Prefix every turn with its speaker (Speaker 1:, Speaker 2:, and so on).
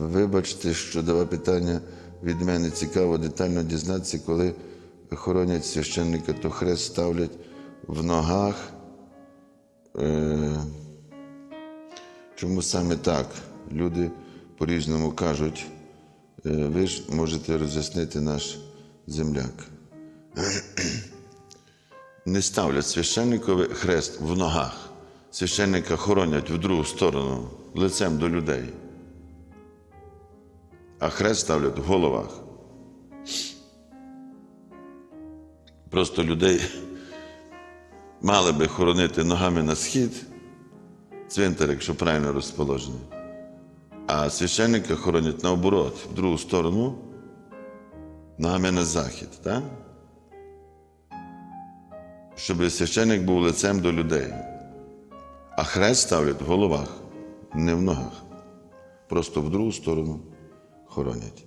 Speaker 1: Вибачте, що два питання від мене цікаво детально дізнатися, коли хоронять священника, то хрест ставлять в ногах. Е, чому саме так? Люди по-різному кажуть. Е, ви ж можете роз'яснити наш земляк. Не ставлять священникові хрест в ногах. Священника хоронять в другу сторону, лицем до людей. А хрест ставлять в головах. Просто людей мали би хоронити ногами на схід, цвинтар, якщо правильно розположений. А священника хоронять наоборот, в другу сторону, ногами на захід, так? Щоб священник був лицем до людей. А хрест ставлять в головах, не в ногах. Просто в другу сторону хоронять.